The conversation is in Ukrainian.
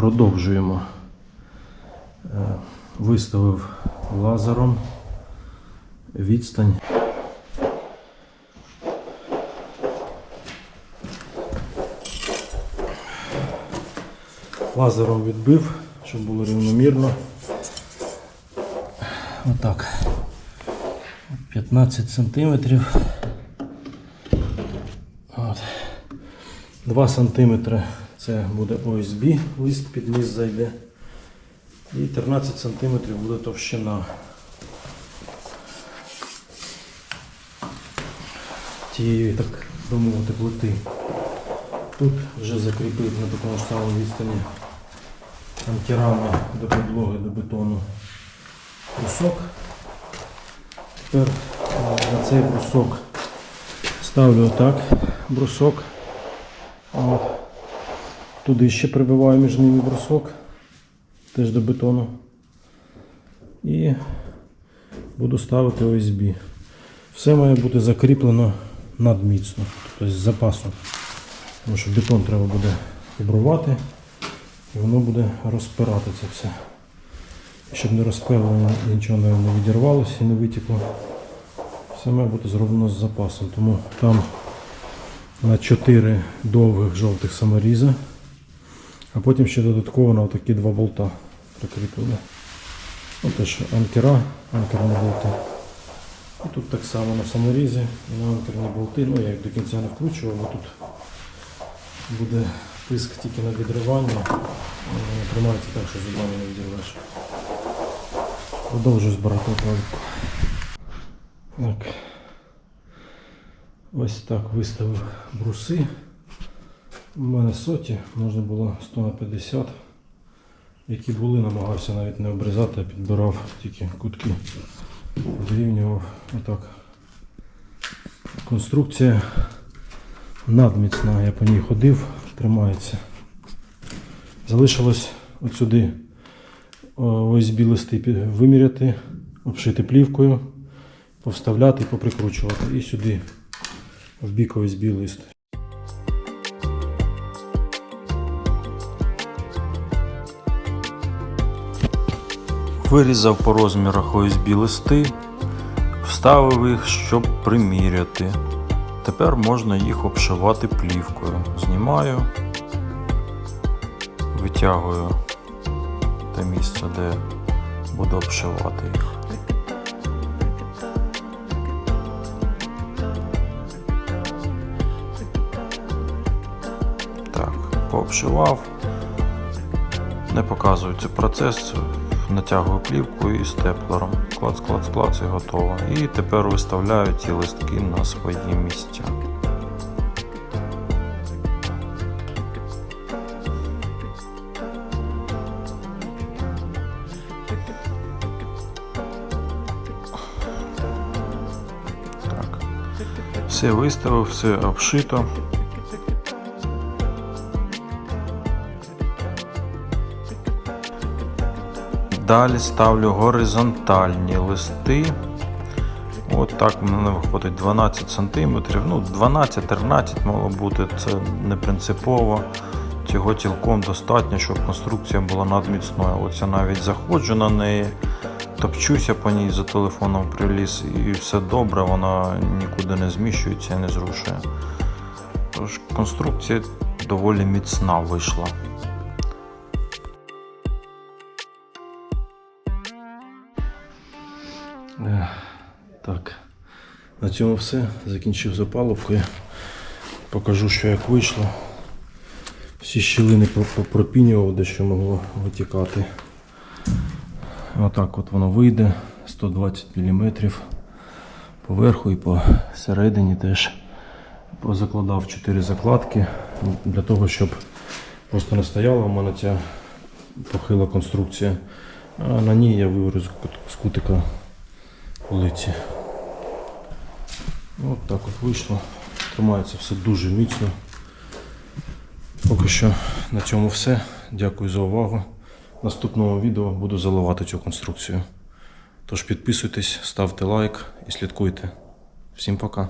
Продовжуємо. Е, Виставив лазером відстань. Лазером відбив, щоб було рівномірно. Отак. 15 сантиметрів. От. 2 сантиметри це буде ОСБ, лист під низ зайде. І 13 сантиметрів буде товщина. Тієї, так би мовити, плити. Тут вже закріпив на такому ж самому відстані анкерами до підлоги, до бетону брусок. Тепер на цей брусок ставлю отак брусок. От. Туди ще прибиваю між ними брусок, теж до бетону. І буду ставити ОСБ. Все має бути закріплено надміцно, тобто з запасом. Тому що бетон треба буде обрувати і воно буде розпирати це все. Щоб не розпилено, нічого не відірвалося і не витекло. Все має бути зроблено з запасом. Тому там на 4 довгих жовтих саморіза, а потім ще додатково на такі два болта прикріплені. Ну, теж анкера, анкерні болти. І тут так само на саморізі і на анкерні болти. Ну, я їх до кінця не вкручував, бо тут буде тиск тільки на відривання. Воно Тримається так, що зубами не відірвеш. Продовжую збирати отвалку. Так. Ось так виставив бруси. У мене соті, можна було 100 на 50. Які були, намагався навіть не обрізати, а підбирав тільки кутки. Вирівнював отак. Конструкція надміцна, я по ній ходив, тримається. Залишилось от сюди ОСБ листи виміряти, обшити плівкою, повставляти поприкручувати. І сюди в бік ОСБ лист. Вирізав по розмірах ОСБ листи, вставив їх, щоб приміряти. Тепер можна їх обшивати плівкою. Знімаю, витягую те місце, де буду обшивати їх. Так, пообшивав. Не показую цей процес, натягую плівку і степлером. Клац, клац, клац і готово. І тепер виставляю ці листки на свої місця. Все виставив, все обшито. Далі ставлю горизонтальні листи. От так в мене виходить 12 см. Ну, 12-13 мало бути, це не принципово. Цього цілком достатньо, щоб конструкція була надміцною. Я навіть заходжу на неї, топчуся по ній за телефоном приліз, і все добре, вона нікуди не зміщується і не зрушує. Тож конструкція доволі міцна вийшла. Так, на цьому все. Закінчив з опалубкою. Покажу, що як вийшло. Всі щілини про- про- пропінював, де що могло витікати. Отак от воно вийде 120 мм. Поверху і по середині теж позакладав 4 закладки для того, щоб просто не стояла у мене ця похила конструкція. А на ній я виварю з кутика полиці. От так от вийшло. Тримається все дуже міцно. Поки що на цьому все. Дякую за увагу. В наступному відео буду заливати цю конструкцію. Тож підписуйтесь, ставте лайк і слідкуйте. Всім пока.